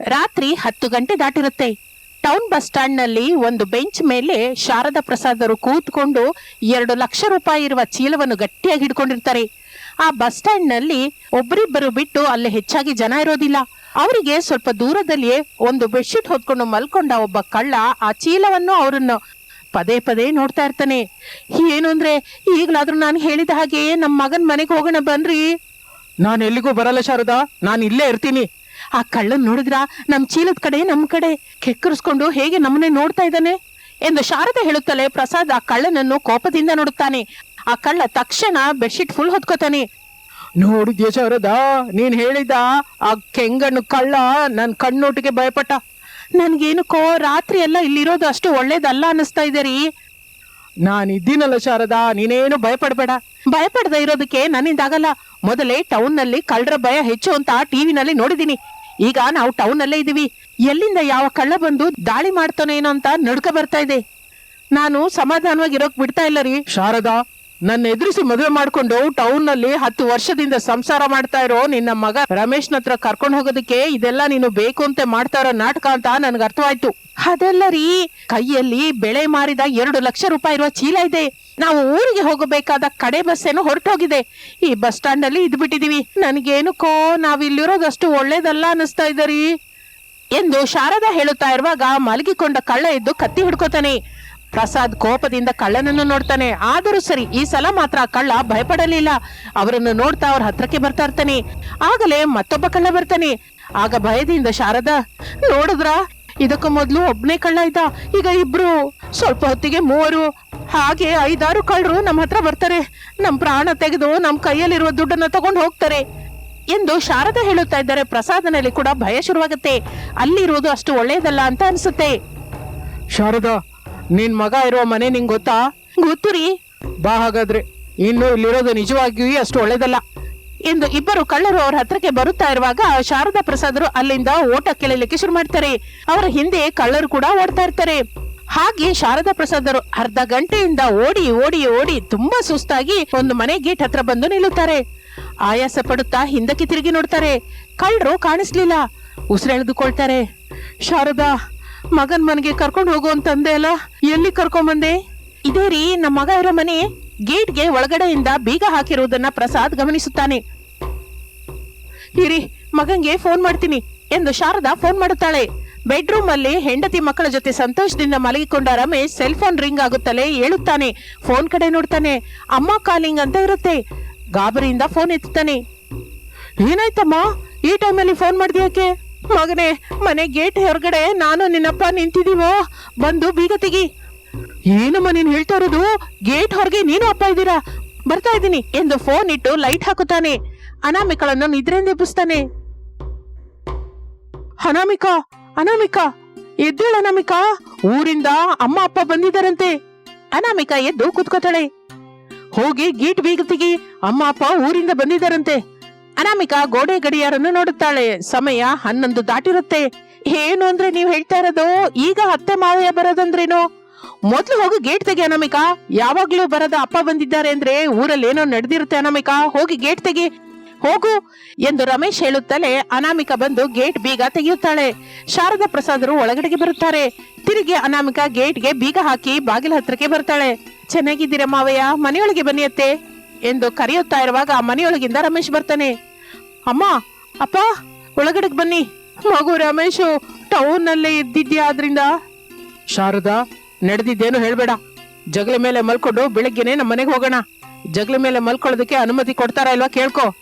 ರಾತ್ರಿ ಹತ್ತು ಗಂಟೆ ದಾಟಿರುತ್ತೆ. ಟೌನ್ ಬಸ್ ಸ್ಟ್ಯಾಂಡ್ನಲ್ಲಿ ಒಂದು ಬೆಂಚ್ ಮೇಲೆ ಶಾರದಾ ಪ್ರಸಾದರು ಕೂತ್ಕೊಂಡು ಎರಡು ಲಕ್ಷ ರೂಪಾಯಿ ಇರುವ ಚೀಲವನ್ನು ಗಟ್ಟಿಯಾಗಿ ಹಿಡ್ಕೊಂಡಿರ್ತಾರೆ. ಆ ಬಸ್ ಸ್ಟ್ಯಾಂಡ್ನಲ್ಲಿ ಒಬ್ಬರಿಬ್ಬರು ಬಿಟ್ಟು ಅಲ್ಲಿ ಹೆಚ್ಚಾಗಿ ಜನ ಇರೋದಿಲ್ಲ. ಅವರಿಗೆ ಸ್ವಲ್ಪ ದೂರದಲ್ಲಿಯೇ ಒಂದು ಬೆಡ್ಶೀಟ್ ಹೊತ್ಕೊಂಡು ಮಲ್ಕೊಂಡ ಒಬ್ಬ ಕಳ್ಳ ಆ ಚೀಲವನ್ನು ಅವರನ್ನು ಪದೇ ಪದೇ ನೋಡ್ತಾ ಇರ್ತಾನೆ. ಏನು ಅಂದ್ರೆ, ಈಗಲಾದ್ರೂ ನಾನು ಹೇಳಿದ ಹಾಗೆ ನಮ್ಮ ಮಗನ ಮನೆಗೆ ಹೋಗೋಣ ಬನ್ರಿ. ನಾನು ಎಲ್ಲಿಗೂ ಬರಲ್ಲ ಶಾರದಾ. ನಾನು ಇಲ್ಲೇ ಇರ್ತೀನಿ. ಆ ಕಳ್ಳನ್ ನೋಡಿದ್ರ? ನಮ್ ಚೀಲದ ಕಡೆ, ನಮ್ ಕಡೆ. ಕೆಕ್ಕರಿಸ್ಕೊಂಡು ಹೇಗೆ ನಮ್ಮನ್ನೇ ನೋಡ್ತಾ ಇದ್ದಾನೆ? ಎಂದು ಶಾರದೆ ಹೇಳುತ್ತಲೇ ಪ್ರಸಾದ್ ಆ ಕಳ್ಳನನ್ನು ಕೋಪದಿಂದ ನೋಡುತ್ತಾನೆ. ಆ ಕಳ್ಳ ತಕ್ಷಣ ಬೆಡ್ಶೀಟ್ ಫುಲ್ ಹೊತ್ಕೋತಾನೆ. ನೋಡಿದ್ಯ ಶಾರದ? ನೀನ್ ಹೇಳಿದ ಆ ಕೆಂಗಣ್ಣು ಕಳ್ಳ ನನ್ ಕಣ್ಣೋಟಿಗೆ ಭಯಪಟ್ಟ. ನನ್ಗೇನಕ್ಕೋ ರಾತ್ರಿ ಎಲ್ಲ ಇಲ್ಲಿರೋದು ಅಷ್ಟು ಒಳ್ಳೇದಲ್ಲ ಅನ್ನಿಸ್ತಾ ಇದೆ ರೀ. ನಾನು ಇದ್ದೀನಲ್ಲ ಶಾರದಾ, ನೀನೇನು ಭಯಪಡಬೇಡ. ಭಯಪಡದೆ ಇರೋದಕ್ಕೆ ನನ್ನಿಂದಾಗಲ್ಲ. ಮೊದಲೇ ಟೌನ್ನಲ್ಲಿ ಕಳ್ಳರ ಭಯ ಹೆಚ್ಚು ಅಂತ ಟಿವಿನಲ್ಲಿ ನೋಡಿದೀನಿ ಈಗ ನಾವು ಟೌನ್ ಅಲ್ಲೇ ಇದೀವಿ. ಎಲ್ಲಿಂದ ಯಾವ ಕಳ್ಳ ಬಂದು ದಾಳಿ ಮಾಡ್ತಾನೇನೋ ಅಂತ ನಡ್ಕ ಬರ್ತಾ ಇದೆ. ನಾನು ಸಮಾಧಾನವಾಗಿ ಇರೋಕ್ ಬಿಡ್ತಾ ಇಲ್ಲ ರೀ. ಶಾರದಾ ನನ್ನ ಎದುರಿಸಿ ಮದುವೆ ಮಾಡ್ಕೊಂಡು ಟೌನ್ನಲ್ಲಿ ಹತ್ತು ವರ್ಷದಿಂದ ಸಂಸಾರ ಮಾಡ್ತಾ ಇರೋ ನಿನ್ನ ಮಗ ರಮೇಶ್ನ ಹತ್ರ ಕರ್ಕೊಂಡು ಹೋಗೋದಕ್ಕೆ ಇದೆಲ್ಲ ನೀನು ಬೇಕು ಅಂತ ಮಾಡ್ತಾ ಇರೋ ನಾಟಕ ಅಂತ ನನ್ಗೆ ಅರ್ಥವಾಯ್ತು. ಅದೆಲ್ಲ ರೀ ಕೈಯಲ್ಲಿ ಬೆಳೆ ಮಾರಿದ ಎರಡು ಲಕ್ಷ ರೂಪಾಯಿ ಇರುವ ಚೀಲ ಇದೆ. ನಾವು ಊರಿಗೆ ಹೋಗಬೇಕಾದ ಕಡೆ ಬಸ್ ಏನೋ ಹೊರಟೋಗಿದೆ. ಈ ಬಸ್ ಸ್ಟ್ಯಾಂಡಲ್ಲಿ ಬಿಟ್ಟಿದೀವಿ ನನಗೇನಕ್ಕೋ ನಾವಿಲ್ಲಿರೋದಷ್ಟು ಒಳ್ಳೇದಲ್ಲ ಅನಿಸ್ತಾ ಇದೆ ರೀ. ಎಂದು ಶಾರದಾ ಹೇಳುತ್ತಾ ಇರುವಾಗ ಮಲಗಿಕೊಂಡ ಕಳ್ಳ ಎದ್ದು ಕತ್ತಿ ಹಿಡ್ಕೋತಾನೆ. ಪ್ರಸಾದ್ ಕೋಪದಿಂದ ಕಳ್ಳನನ್ನು ನೋಡ್ತಾನೆ. ಆದರೂ ಸರಿ, ಈ ಸಲ ಮಾತ್ರ ಕಳ್ಳ ಭಯಪಡಲಿಲ್ಲ. ಅವರನ್ನು ನೋಡ್ತಾ ಅವ್ರ ಹತ್ರಕ್ಕೆ ಬರ್ತಾ ಇರ್ತಾನೆ. ಆಗಲೇ ಮತ್ತೊಬ್ಬ ಕಳ್ಳ ಬರ್ತಾನೆ. ಆಗ ಭಯದಿಂದ ಶಾರದಾ, ನೋಡಿದ್ರ? ಇದಕ್ಕೂ ಮೊದಲು ಒಬ್ಬನೇ ಕಳ್ಳ ಇದ್ದ. ಈಗ ಇಬ್ರು. ಸ್ವಲ್ಪ ಹೊತ್ತಿಗೆ ಮೂವರು. ಹಾಗೆ ಐದಾರು ಕಳ್ಳರು ನಮ್ಮ ಹತ್ರ ಬರ್ತಾರೆ. ನಮ್ಮ ಪ್ರಾಣ ತೆಗೆದು ನಮ್ಮ ಕೈಯಲ್ಲಿರುವ ದುಡ್ಡನ್ನ ತಗೊಂಡು ಹೋಗ್ತಾರೆ. ಎಂದು ಶಾರದ ಹೇಳುತ್ತಾ ಇದ್ದಾರೆ. ಪ್ರಸಾದನಲ್ಲಿ ಕೂಡ ಭಯ ಶುರುವಾಗುತ್ತೆ. ಅಲ್ಲಿರುವುದು ಅಷ್ಟು ಒಳ್ಳೆಯದಲ್ಲ ಅಂತ ಅನ್ಸುತ್ತೆ. ಶಾರದ ನಿನ್ ಮಗ ಇರೋ ಮನೆ ನಿಂಗೆ ಗೊತ್ತಾ? ಗೊತ್ತು ರೀ. ಬಾ ಹಾಗಾದ್ರೆ. ಇನ್ನು ಇಲ್ಲಿರೋದು ನಿಜವಾಗಿಯೂ ಅಷ್ಟು ಒಳ್ಳೇದಲ್ಲ ಎಂದು ಇಬ್ಬರು ಕಳ್ಳರು ಅವರ ಹತ್ರಕ್ಕೆ ಬರುತ್ತಾ ಇರುವಾಗ ಶಾರದಾ ಪ್ರಸಾದರು ಅಲ್ಲಿಂದ ಓಟ ಕೆಳಲಿಕ್ಕೆ ಶುರು ಮಾಡ್ತಾರೆ. ಅವರ ಹಿಂದೆ ಕಳ್ಳರು ಕೂಡ ಓಡ್ತಾ ಇರ್ತಾರೆ. ಹಾಗೆ ಶಾರದಾ ಪ್ರಸಾದರು ಅರ್ಧ ಗಂಟೆಯಿಂದ ಓಡಿ ಓಡಿ ಓಡಿ ತುಂಬಾ ಸುಸ್ತಾಗಿ ಒಂದು ಮನೆ ಗೇಟ್ ಹತ್ರ ಬಂದು ನಿಲ್ಲುತ್ತಾರೆ. ಆಯಾಸ ಪಡುತ್ತಾ ಹಿಂದಕ್ಕೆ ತಿರುಗಿ ನೋಡ್ತಾರೆ. ಕಳ್ಳರು ಕಾಣಿಸ್ಲಿಲ್ಲ. ಉಸಿರೆಳೆದುಕೊಳ್ತಾರೆ ಶಾರದಾ, ಮಗನ್ ಮನೆಗೆ ಕರ್ಕೊಂಡು ಹೋಗು ಅಂತಂದೆ ಅಲ್ಲ? ಎಲ್ಲಿ ಕರ್ಕೊಂಡ್ ಬಂದೆ ಇದೇ ರೀ, ನಮ್ಮ ಮಗ ಇರೋ ಮನೆ. ಗೇಟ್ಗೆ ಒಳಗಡೆಯಿಂದ ಬೀಗ ಹಾಕಿರುವುದನ್ನ ಪ್ರಸಾದ್ ಗಮನಿಸುತ್ತಾನೆ. ಇರಿ ಮಗಂಗೆ ಫೋನ್ ಮಾಡ್ತೀನಿ ಎಂದು ಶಾರದಾ ಫೋನ್ ಮಾಡುತ್ತಾಳೆ. ಬೆಡ್ರೂಮ್ ಅಲ್ಲಿ ಹೆಂಡತಿ ಮಕ್ಕಳ ಜೊತೆ ಸಂತೋಷದಿಂದ ಮಲಗಿಕೊಂಡ ರಮೇಶ್ ಸೆಲ್ ಫೋನ್ ರಿಂಗ್ ಆಗುತ್ತಲೇ ಹೇಳುತ್ತಾನೆ. ಫೋನ್ ಕಡೆ ನೋಡ್ತಾನೆ. ಅಮ್ಮ ಕಾಲಿಂಗ್ ಅಂತ ಇರುತ್ತೆ. ಗಾಬರಿಯಿಂದ ಫೋನ್ ಎತ್ತುತ್ತಾನೆ. ಏನಾಯ್ತಮ್ಮ? ಈ ಟೈಮಲ್ಲಿ ಫೋನ್ ಮಾಡಿದ್ಯಾಕೆ ಮಗನೇ, ಮನೆ ಗೇಟ್ ಹೊರಗಡೆ ನಾನು ನಿನ್ನಪ್ಪ ನಿಂತಿದೀವೋ ಬಂದು ಬೀಗ ತೆಗಿ. ಏನಮ್ಮ ನೀನ್ ಹೇಳ್ತಾ ಇರೋದು? ಗೇಟ್ ಹೊರಗೆ ನೀನು ಅಪ್ಪ ಇದ್ದೀರಾ? ಬರ್ತಾ ಇದ್ದೀನಿ ಎಂದು ಫೋನ್ ಇಟ್ಟು ಲೈಟ್ ಹಾಕುತ್ತಾನೆ. ಅನಾಮಿಕಳನ್ನು ನಿದ್ರೆಯಿಂದ ಎಬ್ಬಿಸ್ತಾನೆ. ಅನಾಮಿಕಾ ಅನಾಮಿಕಾ, ಎದ್ದೇಳ ಅನಾಮಿಕಾ. ಊರಿಂದ ಅಮ್ಮ, ಅಪ್ಪ ಬಂದಿದ್ದಾರಂತೆ. ಅನಾಮಿಕಾ ಎದ್ದು ಕುತ್ಕೋತಾಳೆ. ಹೋಗಿ ಗೇಟ್ ಬೀಗ ತೆಗಿ ಅಮ್ಮ, ಅಪ್ಪ ಊರಿಂದ ಬಂದಿದ್ದಾರಂತೆ. ಅನಾಮಿಕಾ ಗೋಡೆ ಗಡಿಯಾರನ್ನು ನೋಡುತ್ತಾಳೆ. ಸಮಯ ಹನ್ನೊಂದು ದಾಟಿರುತ್ತೆ. ಏನು ಅಂದ್ರೆ ನೀವ್ ಹೇಳ್ತಾ ಇರೋದು? ಈಗ ಅತ್ತೆ ಮಾವಯ್ಯ ಬರೋದಂದ್ರೇನು? ಮೊದ್ಲು ಹೋಗಿ ಗೇಟ್ ತೆಗಿ ಅನಾಮಿಕಾ. ಯಾವಾಗ್ಲೂ ಬರದ ಅಪ್ಪ ಬಂದಿದ್ದಾರೆ ಅಂದ್ರೆ ಊರಲ್ಲಿ ಏನೋ ನಡೆದಿರುತ್ತೆ ಅನಾಮಿಕಾ. ಹೋಗಿ ಗೇಟ್ ತೆಗಿ. ಹೋಗು ಎಂದು ರಮೇಶ್ ಹೇಳುತ್ತಲೇ ಅನಾಮಿಕಾ ಬಂದು ಗೇಟ್ ಬೀಗ ತೆಗೆಯುತ್ತಾಳೆ. ಶಾರದಾ ಪ್ರಸಾದರು ಒಳಗಡೆಗೆ ಬರುತ್ತಾರೆ. ತಿರುಗಿ ಅನಾಮಿಕಾ ಗೇಟ್ಗೆ ಬೀಗ ಹಾಕಿ ಬಾಗಿಲ ಹತ್ರಕ್ಕೆ ಬರ್ತಾಳೆ. ಚೆನ್ನಾಗಿದ್ದೀರ ಮಾವಯ್ಯ? ಮನೆಯೊಳಗೆ ಬನ್ನಿಯತ್ತೆ ಎಂದು ಕರೆಯುತ್ತಾ ಇರುವಾಗ ಮನೆಯೊಳಗಿಂದ ರಮೇಶ್ ಬರ್ತಾನೆ. ಅಮ್ಮ, ಅಪ್ಪ, ಒಳಗಡೆಗೆ ಬನ್ನಿ. ಮಗು ರಮೇಶು ಟೌನ್ ನಲ್ಲೇ ಇದ್ದಿದ್ಯಾ ಆದ್ರಿಂದ? ಶಾರದಾ ನಡೆದಿದ್ದೇನು ಹೇಳ್ಬೇಡ. ಜಗಳ ಮೇಲೆ ಮಲ್ಕೊಂಡು ಬೆಳಗ್ಗೆನೆ ನಮ್ಮ ಮನೆಗೆ ಹೋಗೋಣ. ಜಗಳ ಮೇಲೆ ಮಲ್ಕೊಳ್ಳೋದಕ್ಕೆ ಅನುಮತಿ ಕೊಡ್ತಾರಾ ಇಲ್ವಾ ಕೇಳ್ಕೊ.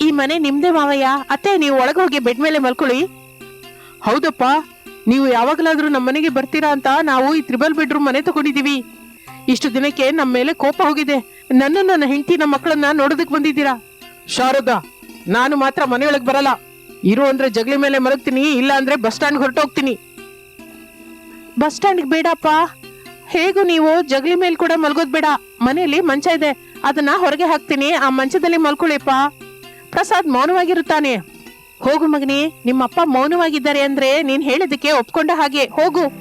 ಈ ಮನೆ ನಿಮ್ದೇ ಮಾವಯ್ಯ. ಅತ್ತೆ ನೀವು ಒಳಗೆ ಹೋಗಿ ಬೆಡ್ ಮೇಲೆ ಮಲ್ಕೊಳ್ಳಿ. ಹೌದಪ್ಪ ನೀವು ಯಾವಾಗಲಾದ್ರೂ ನಮ್ಮ ಮನೆಗೆ ಬರ್ತೀರಾ ಅಂತ ನಾವು ಈ ತ್ರಿಬಲ್ ಬೆಡ್ರೂಮ್ ಮನೆ ತಗೊಂಡಿದೀವಿ ಇಷ್ಟು ದಿನಕ್ಕೆ ನಮ್ಮ ಮೇಲೆ ಕೋಪ ಹೋಗಿದೆ. ನನ್ನ ನನ್ನ ಹೆಂಡತಿ ನಮ್ಮ ಮಕ್ಕಳನ್ನ ನೋಡೋದಕ್ ಬಂದಿದ್ದೀರಾ? ಶಾರದಾ ನಾನು ಮಾತ್ರ ಮನೆಯೊಳಗೆ ಬರಲ್ಲ. ಇರು ಅಂದ್ರೆ ಜಗಲಿ ಮೇಲೆ ಮಲಗ್ತೀನಿ ಇಲ್ಲ ಅಂದ್ರೆ ಬಸ್ ಸ್ಟ್ಯಾಂಡ್ ಹೊರಟೋಗ್ತೀನಿ. ಬಸ್ ಸ್ಟ್ಯಾಂಡ್ಗೆ ಬೇಡಪ್ಪ. ಹೇಗೂ ನೀವು ಜಗಲಿ ಮೇಲೆ ಕೂಡ ಮಲ್ಗೋದ್ ಬೇಡ. ಮನೆಯಲ್ಲಿ ಮಂಚ ಇದೆ. ಅದನ್ನ ಹೊರಗೆ ಹಾಕ್ತೀನಿ. ಆ ಮಂಚದಲ್ಲಿ ಮಲ್ಕೊಳ್ಳಿಪ್ಪ. ಪ್ರಸಾದ್ ಮೌನವಾಗಿರುತ್ತಾನೆ. ಹೋಗು ಮಗನಿ ನಿಮ್ಮಪ್ಪ ಮೌನವಾಗಿದ್ದಾರೆ ಅಂದ್ರೆ ನೀನ್ ಹೇಳಿದಕ್ಕೆ ಒಪ್ಕೊಂಡ ಹಾಗೆ. ಹೋಗು.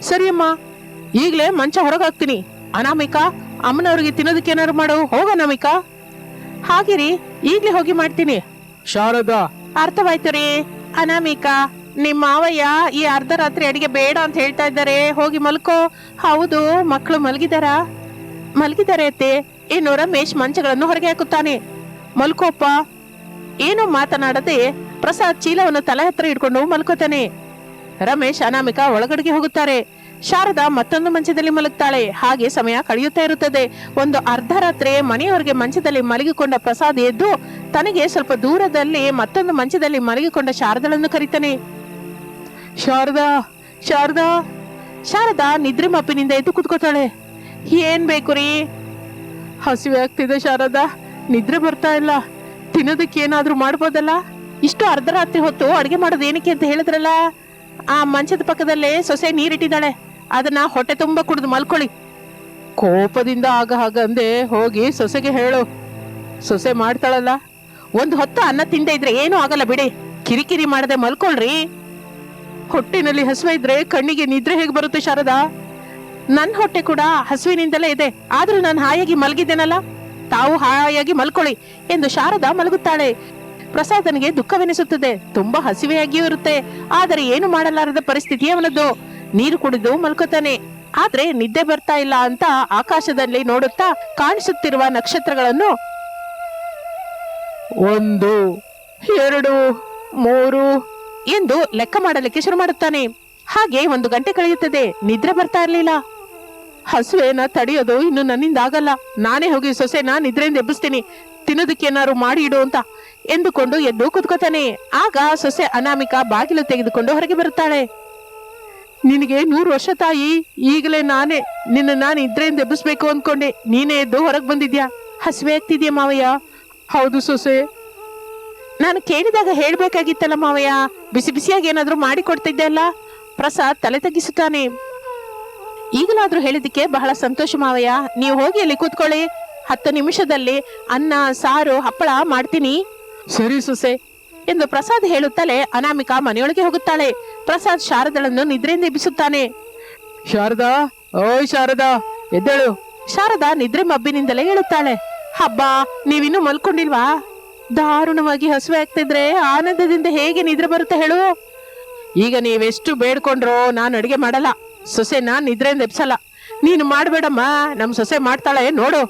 ಸರಿಯಮ್ಮ ಈಗಲೇ ಮಂಚ ಹೊರಗೆ ಹಾಕ್ತೀನಿ ಅನಾಮಿಕಾ ಅಮ್ಮನವ್ರಿಗೆ ತಿನ್ನೋದಕ್ಕೆ ಏನಾರು ಮಾಡು. ಹೋಗ ಅನಾಮಿಕಾ. ಹಾಗೆ ರೀ ಈಗ್ಲೇ ಹೋಗಿ ಮಾಡ್ತೀನಿ. ಶಾರದಾ. ಅರ್ಥವಾಯ್ತು ರೀ. ಅನಾಮಿಕಾ ನಿಮ್ಮ ಮಾವಯ್ಯ ಈ ಅರ್ಧ ರಾತ್ರಿ ಅಡಿಗೆ ಬೇಡ ಅಂತ ಹೇಳ್ತಾ ಇದ್ದಾರೆ. ಹೋಗಿ ಮಲ್ಕೋ. ಹೌದು, ಮಕ್ಕಳು ಮಲಗಿದಾರಾ? ಮಲಗಿದ್ದಾರೆ ಅತ್ತೆ. ಇನ್ನು ರಮೇಶ್ ಮಂಚಗಳನ್ನು ಹೊರಗೆ ಹಾಕುತ್ತಾನೆ. ಮಲ್ಕೋಪ್ಪ. ಏನು ಮಾತನಾಡದೆ ಪ್ರಸಾದ್ ಚೀಲವನ್ನು ತಲೆ ಹತ್ರ ಇಟ್ಕೊಂಡು ಮಲ್ಕೋತಾನೆ. ರಮೇಶ್ ಅನಾಮಿಕಾ ಒಳಗಡೆಗೆ ಹೋಗುತ್ತಾರೆ. ಶಾರದಾ ಮತ್ತೊಂದು ಮಂಚದಲ್ಲಿ ಮಲಗ್ತಾಳೆ. ಹಾಗೆ ಸಮಯ ಕಳೆಯುತ್ತಾ ಇರುತ್ತದೆ. ಒಂದು ಅರ್ಧ ರಾತ್ರಿ ಮನೆಯವರಿಗೆ ಮಂಚದಲ್ಲಿ ಮಲಗಿಕೊಂಡ ಪ್ರಸಾದ್ ಎದ್ದು ತನಗೆ ಸ್ವಲ್ಪ ದೂರದಲ್ಲಿ ಮತ್ತೊಂದು ಮಂಚದಲ್ಲಿ ಮಲಗಿಕೊಂಡ ಶಾರದಳನ್ನು ಕರೀತಾನೆ. ಶಾರದಾ ಶಾರದಾ ಶಾರದಾ ನಿದ್ರೆ ಮಪ್ಪಿನಿಂದ ಎದ್ದು ಕುತ್ಕೋತಾಳೆ ಏನ್ ಬೇಕು ರೀ? ಹಸಿವೆ ಆಗ್ತಿದೆ ಶಾರದಾ, ನಿದ್ರೆ ಬರ್ತಾ ಇಲ್ಲ. ತಿನ್ನೋದಕ್ಕೆ ಏನಾದ್ರೂ ಮಾಡ್ಬೋದಲ್ಲ? ಇಷ್ಟು ಅರ್ಧ ರಾತ್ರಿ ಹೊತ್ತು ಅಡಿಗೆ ಮಾಡೋದು ಏನಕ್ಕೆ ಅಂತ ಹೇಳಿದ್ರಲ್ಲ? ಆ ಮಂಚದ ಪಕ್ಕದಲ್ಲೇ ಸೊಸೆ ನೀರಿಟ್ಟಿದ್ದಾಳೆ. ಅದನ್ನ ಹೊಟ್ಟೆ ತುಂಬಾ ಕುಡಿದು ಮಲ್ಕೊಳ್ಳಿ. ಕೋಪದಿಂದ ಆಗ ಹಾಗಂದೆ ಹೋಗಿ ಸೊಸೆಗೆ ಹೇಳು. ಸೊಸೆ ಮಾಡ್ತಾಳಲ್ಲ. ಒಂದು ಹೊತ್ತು ಅನ್ನ ತಿಂದೆ ಇದ್ರೆ ಏನೂ ಆಗಲ್ಲ ಬಿಡಿ. ಕಿರಿಕಿರಿ ಮಾಡದೆ ಮಲ್ಕೊಳ್ರಿ. ಹೊಟ್ಟೆನಲ್ಲಿ ಹಸುವೆ ಇದ್ರೆ ಕಣ್ಣಿಗೆ ನಿದ್ರೆ ಹೇಗೆ ಬರುತ್ತೆ ಶಾರದಾ? ನನ್ ಹೊಟ್ಟೆ ಕೂಡ ಹಸುವಿನಿಂದಲೇ ಇದೆ. ಆದ್ರೂ ನಾನು ಹಾಯಾಗಿ ಮಲಗಿದ್ದೇನಲ್ಲ? ತಾವು ಹಾಯಾಗಿ ಮಲ್ಕೊಳ್ಳಿ ಎಂದು ಶಾರದಾ ಮಲಗುತ್ತಾಳೆ. ಪ್ರಸಾದನಿಗೆ ದುಃಖವೆನಿಸುತ್ತದೆ. ತುಂಬಾ ಹಸಿವೆಯಾಗಿಯೂ ಇರುತ್ತೆ. ಆದರೆ ಏನು ಮಾಡಲಾರದ ಪರಿಸ್ಥಿತಿ ಅವನದ್ದು? ನೀರು ಕುಡಿದು ಮಲ್ಕೋತಾನೆ ಆದ್ರೆ ನಿದ್ದೆ ಬರ್ತಾ ಇಲ್ಲ ಅಂತ ಆಕಾಶದಲ್ಲಿ ನೋಡುತ್ತಾ ಕಾಣಿಸುತ್ತಿರುವ ನಕ್ಷತ್ರಗಳನ್ನು ಒಂದು, ಎರಡು, ಮೂರು ಎಂದು ಲೆಕ್ಕ ಮಾಡಲಿಕ್ಕೆ ಶುರು ಮಾಡುತ್ತಾನೆ. ಹಾಗೆ ಒಂದು ಗಂಟೆ ಕಳೆಯುತ್ತದೆ. ನಿದ್ರೆ ಬರ್ತಾ ಇರಲಿಲ್ಲ. ಹಸುವೆನ ತಡೆಯೋದು ಇನ್ನು ನನ್ನಿಂದ ಆಗಲ್ಲ. ನಾನೇ ಹೋಗಿ ಸೊಸೆನ ನಿದ್ರೆಯಿಂದ ಎಬ್ಬಿಸ್ತೀನಿ. ತಿನ್ನೋದಕ್ಕೆ ಏನಾದ್ರು ಮಾಡಿ ಇಡು ಅಂತ ಎಂದುಕೊಂಡು ಎದ್ದು ಕುತ್ಕೋತಾನೆ. ಆಗ ಸೊಸೆ ಅನಾಮಿಕಾ ಬಾಗಿಲು ತೆಗೆದುಕೊಂಡು ಹೊರಗೆ ಬರುತ್ತಾಳೆ. ನಿನಗೆ ನೂರು ವರ್ಷ ತಾಯಿ. ಈಗಲೇ ನಾನೇ ನಿನ್ನ ನಾನು ಇದ್ರೆಯಿಂದ ಎಬ್ಬಿಸ್ಬೇಕು ಅಂದ್ಕೊಂಡೆ. ನೀನೇ ಎದ್ದು ಹೊರಗೆ ಬಂದಿದ್ಯಾ? ಹಸಿವೆ, ಆಗ್ತಿದ್ಯಾ ಮಾವಯ್ಯ? ಹೌದು ಸೊಸೆ. ನಾನು ಕೇಳಿದಾಗ ಹೇಳ್ಬೇಕಾಗಿತ್ತಲ್ಲ ಮಾವಯ್ಯ ಬಿಸಿ ಬಿಸಿಯಾಗಿ ಏನಾದರೂ ಮಾಡಿ ಕೊಡ್ತಿದ್ದೆ ಅಲ್ಲ? ಪ್ರಸಾದ್ ತಲೆ ತಗ್ಗಿಸುತ್ತಾನೆ. ಈಗಲಾದ್ರೂ ಹೇಳಿದಕ್ಕೆ ಬಹಳ ಸಂತೋಷ ಮಾವಯ್ಯ. ನೀವು ಹೋಗಿ ಅಲ್ಲಿ ಕೂತ್ಕೊಳ್ಳಿ. ಹತ್ತು ನಿಮಿಷದಲ್ಲಿ ಅನ್ನ ಸಾರು ಹಪ್ಪಳ ಮಾಡ್ತೀನಿ. ಸರಿ ಸೊಸೆ ಎಂದು ಪ್ರಸಾದ್ ಹೇಳುತ್ತಲೇ ಅನಾಮಿಕಾ ಮನೆಯೊಳಗೆ ಹೋಗುತ್ತಾಳೆ. ಪ್ರಸಾದ್ ಶಾರದಳನ್ನು ನಿದ್ರೆಯಿಂದ ಎಬ್ಬಿಸುತ್ತಾನೆ. ಶಾರದಾ? ಓಯ್ ಶಾರದಾ ಎದ್ದೇಳು. ಶಾರದಾ ನಿದ್ರೆ ಮಬ್ಬಿನಿಂದಲೇ ಹೇಳುತ್ತಾಳೆ. ಹಬ್ಬ ನೀವಿನ್ನೂ ಮಲ್ಕೊಂಡಿಲ್ವಾ? ದಾರುಣವಾಗಿ ಹಸುವೆ ಆಗ್ತಿದ್ರೆ ಆನಂದದಿಂದ ಹೇಗೆ ನಿದ್ರೆ ಬರುತ್ತೆ ಹೇಳು? ಈಗ ನೀವೆಷ್ಟು ಬೇಡ್ಕೊಂಡ್ರೋ ನಾನು ಅಡಿಗೆ ಮಾಡಲ್ಲ. ಸೊಸೆ ನಾನು ನಿದ್ರೆಯಿಂದ ಎಬ್ಸಲ್ಲ ನೀನು ಮಾಡಬೇಡಮ್ಮ ನಮ್ಮ ಸೊಸೆ ಮಾಡ್ತಾಳೆ, ನೋಡು.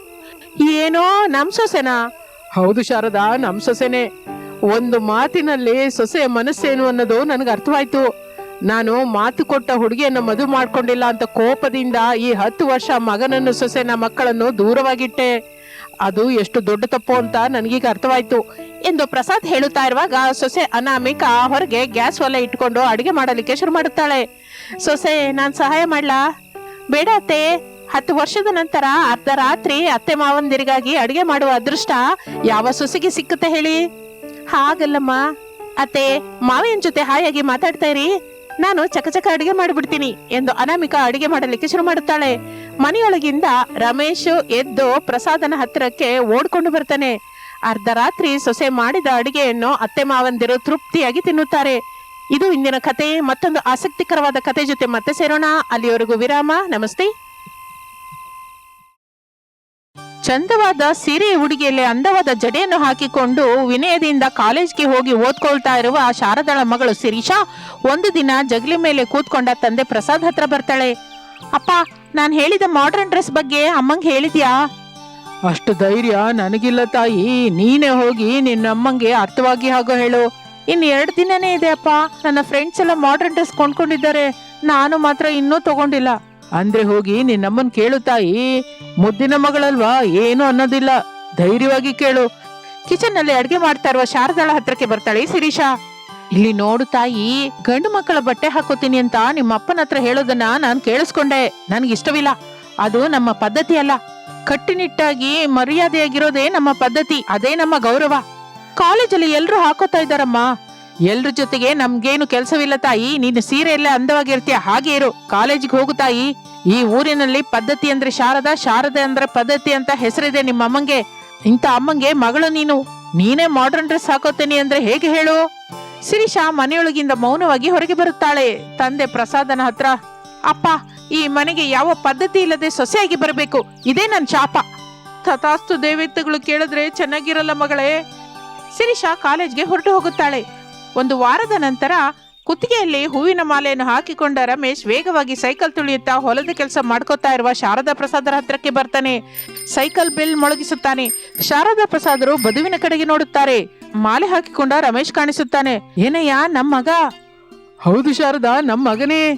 ಏನೋ ನಮ್ಮ ಸೊಸೆನಾ. ಹೌದು ಶಾರದಾ ನಮ್ಮ ಸೊಸೆನೇ. ಒಂದು ಮಾತಿನಲ್ಲಿ ಸೊಸೆಯ ಮನಸ್ಸೇನು ಅನ್ನೋದು ನನಗೆ ಅರ್ಥವಾಯ್ತು. ನಾನು ಮಾತು ಕೊಟ್ಟ ಹುಡುಗಿಯನ್ನು ಮದುವೆ ಮಾಡ್ಕೊಂಡಿಲ್ಲ ಅಂತ ಕೋಪದಿಂದ ಈ ಹತ್ತು ವರ್ಷ ಮಗನನ್ನು, ಸೊಸೆನ, ಮಕ್ಕಳನ್ನು ದೂರವಾಗಿಟ್ಟೆ. ಅದು ಎಷ್ಟು ದೊಡ್ಡ ತಪ್ಪು ಅಂತ ನನಗೀಗ ಅರ್ಥವಾಯ್ತು. ಎಂದು ಪ್ರಸಾದ್ ಹೇಳುತ್ತಾ ಇರುವಾಗ ಸೊಸೆ ಅನಾಮಿಕಾ ಹೊರಗೆ ಗ್ಯಾಸ್ ಒಲೆ ಇಟ್ಕೊಂಡು ಅಡುಗೆ ಮಾಡಲಿಕ್ಕೆ ಶುರು ಮಾಡುತ್ತಾಳೆ. ಸೊಸೆ, ನಾನು ಸಹಾಯ ಮಾಡ್ಲಾ? ಬೇಡ ಅತ್ತೆ. ಹತ್ತು ವರ್ಷದ ನಂತರ ಅರ್ಧ ರಾತ್ರಿ ಅತ್ತೆ ಮಾವಂದಿರಿಗಾಗಿ ಅಡುಗೆ ಮಾಡುವ ಅದೃಷ್ಟ ಯಾವ ಸೊಸೆಗೆ ಸಿಕ್ಕುತ್ತೆ ಹೇಳಿ? ಹಾಗಲ್ಲಮ್ಮ. ಅತ್ತೆ, ಮಾವಿನ ಜೊತೆ ಹಾಯಾಗಿ ಮಾತಾಡ್ತಾ ಇರಿ. ನಾನು ಚಕಚಕ ಅಡಿಗೆ ಮಾಡಿಬಿಡ್ತೀನಿ ಎಂದು ಅನಾಮಿಕಾ ಅಡಿಗೆ ಮಾಡಲಿಕ್ಕೆ ಶುರು ಮಾಡುತ್ತಾಳೆ. ಮನೆಯೊಳಗಿಂದ ರಮೇಶ್ ಎದ್ದು ಪ್ರಸಾದನ ಹತ್ತಿರಕ್ಕೆ ಓಡ್ಕೊಂಡು ಬರ್ತಾನೆ. ಅರ್ಧ ರಾತ್ರಿ ಸೊಸೆ ಮಾಡಿದ ಅಡಿಗೆಯನ್ನು ಅತ್ತೆ ಮಾವಂದಿರು ತೃಪ್ತಿಯಾಗಿ ತಿನ್ನುತ್ತಾರೆ. ಇದು ಇಂದಿನ ಕತೆ. ಮತ್ತೊಂದು ಆಸಕ್ತಿಕರವಾದ ಕತೆ ಜೊತೆ ಮತ್ತೆ ಸೇರೋಣ. ಅಲ್ಲಿಯವರೆಗೂ ವಿರಾಮ. ನಮಸ್ತೆ. ಚಂದವಾದ ಸೀರೆ ಉಡುಗೆಯಲ್ಲಿ ಅಂದವಾದ ಜಡೆಯನ್ನು ಹಾಕಿಕೊಂಡು ವಿನಯದಿಂದ ಕಾಲೇಜ್ಗೆ ಹೋಗಿ ಓದ್ಕೊಳ್ತಾ ಇರುವ ಶಾರದಾಳ ಮಗಳು ಶಿರೀಷಾ ಒಂದು ದಿನ ಜಗಲಿ ಮೇಲೆ ಕೂತ್ಕೊಂಡ ತಂದೆ ಪ್ರಸಾದ್ ಹತ್ರ ಬರ್ತಾಳೆ. ಅಪ್ಪ ನಾನು ಹೇಳಿದ ಮಾಡರ್ನ್ ಡ್ರೆಸ್ ಬಗ್ಗೆ ಅಮ್ಮಂಗೆ ಹೇಳಿದ್ಯಾ? ಅಷ್ಟು ಧೈರ್ಯ ನನಗಿಲ್ಲ ತಾಯಿ. ನೀನೇ ಹೋಗಿ ನಿನ್ನ ಅಮ್ಮಂಗೆ ಅರ್ಥವಾಗಿ ಹಾಗೋ ಹೇಳು. ಇನ್ನು ಎರಡು ದಿನನೇ ಇದೆ ಅಪ್ಪ. ನನ್ನ ಫ್ರೆಂಡ್ಸ್ ಎಲ್ಲ ಮಾಡರ್ನ್ ಡ್ರೆಸ್ ಕೊಂಡ್ಕೊಂಡಿದ್ದಾರೆ. ನಾನು ಮಾತ್ರ ಇನ್ನೂ ತಗೊಂಡಿಲ್ಲ. ಅಂದ್ರೆ ಹೋಗಿ ನಿನ್ನಮ್ಮನ್ ಕೇಳು ತಾಯಿ. ಮುದ್ದಿನ ಮಗಳಲ್ವಾ? ಏನು ಅನ್ನೋದಿಲ್ಲ. ಧೈರ್ಯವಾಗಿ ಕೇಳು. ಕಿಚನ್ನಲ್ಲಿ ಅಡ್ಗೆ ಮಾಡ್ತಾ ಇರುವ ಶಾರದಾಳ ಹತ್ರಕ್ಕೆ ಬರ್ತಾಳೆ ಸಿರೀಶಾ ಇಲ್ಲಿ ನೋಡು ತಾಯಿ, ಗಂಡು ಮಕ್ಕಳ ಬಟ್ಟೆ ಹಾಕೋತೀನಿ ಅಂತ ನಿಮ್ಮ ಅಪ್ಪನ ಹತ್ರ ಹೇಳೋದನ್ನ ನಾನ್ ಕೇಳಿಸ್ಕೊಂಡೆ. ನನ್ಗೆ ಇಷ್ಟವಿಲ್ಲ. ಅದು ನಮ್ಮ ಪದ್ಧತಿ ಅಲ್ಲ. ಕಟ್ಟಿನಿಟ್ಟಾಗಿ ಮರ್ಯಾದೆಯಾಗಿರೋದೇ ನಮ್ಮ ಪದ್ಧತಿ. ಅದೇ ನಮ್ಮ ಗೌರವ. ಕಾಲೇಜಲ್ಲಿ ಎಲ್ರು ಹಾಕೋತಾ ಇದ್ದಾರಮ್ಮ. ಎಲ್ರ ಜೊತೆಗೆ ನಮ್ಗೇನು ಕೆಲಸವಿಲ್ಲ ತಾಯಿ, ನೀನು ಸೀರೆಯಲ್ಲೇ ಅಂದವಾಗಿರ್ತೀಯ, ಹಾಗೆ ಇರು. ಕಾಲೇಜಿಗೆ ಹೋಗು ತಾಯಿ. ಈ ಊರಿನಲ್ಲಿ ಪದ್ಧತಿ ಅಂದ್ರೆ ಶಾರದಾ, ಶಾರದೆ ಅಂದ್ರೆ ಪದ್ಧತಿ ಅಂತ ಹೆಸರಿದೆ ನಿಮ್ಮ ಅಮ್ಮಂಗೆ. ಇಂಥ ಅಮ್ಮಂಗೆ ಮಗಳು ನೀನು. ನೀನೇ ಮಾಡರ್ನ್ ಡ್ರೆಸ್ ಹಾಕೋತೀನಿ ಅಂದ್ರೆ ಹೇಗೆ ಹೇಳು? ಶಿರೀಷಾ ಮನೆಯೊಳಗಿಂದ ಮೌನವಾಗಿ ಹೊರಗೆ ಬರುತ್ತಾಳೆ. ತಂದೆ ಪ್ರಸಾದನ ಹತ್ರ, ಅಪ್ಪ, ಈ ಮನೆಗೆ ಯಾವ ಪದ್ಧತಿ ಇಲ್ಲದೆ ಸೊಸೆಯಾಗಿ ಬರಬೇಕು? ಇದೇ ನನ್ ಶಾಪ. ತಥಾಸ್ತು ದೇವತೆಗಳು ಕೇಳಿದ್ರೆ ಚೆನ್ನಾಗಿರಲ್ಲ ಮಗಳೇ. ಶಿರೀಷಾ ಕಾಲೇಜ್ಗೆ ಹೊರಟು ಹೋಗುತ್ತಾಳೆ. ಒಂದು ವಾರದ ನಂತರ ಕುತ್ತಿಗೆಯಲ್ಲಿ ಹೂವಿನ ಮಾಲೆಯನ್ನು ಹಾಕಿಕೊಂಡ ರಮೇಶ್ ವೇಗವಾಗಿ ಸೈಕಲ್ ತುಳಿಯುತ್ತಾ ಹೊಲದ ಕೆಲಸ ಮಾಡ್ಕೋತಾ ಇರುವ ಶಾರದಾ ಪ್ರಸಾದರ ಹತ್ರಕ್ಕೆ ಬರ್ತಾನೆ. ಸೈಕಲ್ ಬಿಲ್ ಮೊಳಗಿಸುತ್ತಾನೆ. ಶಾರದಾ ಪ್ರಸಾದರು ಬದುವಿನ ಕಡೆಗೆ ನೋಡುತ್ತಾರೆ. ಮಾಲೆ ಹಾಕಿಕೊಂಡ ರಮೇಶ್ ಕಾಣಿಸುತ್ತಾನೆ. ಏನಯ್ಯ ನಮ್ಮ ಮಗ? ಹೌದು ಶಾರದಾ ನಮ್ಮ ಮಗನೇ.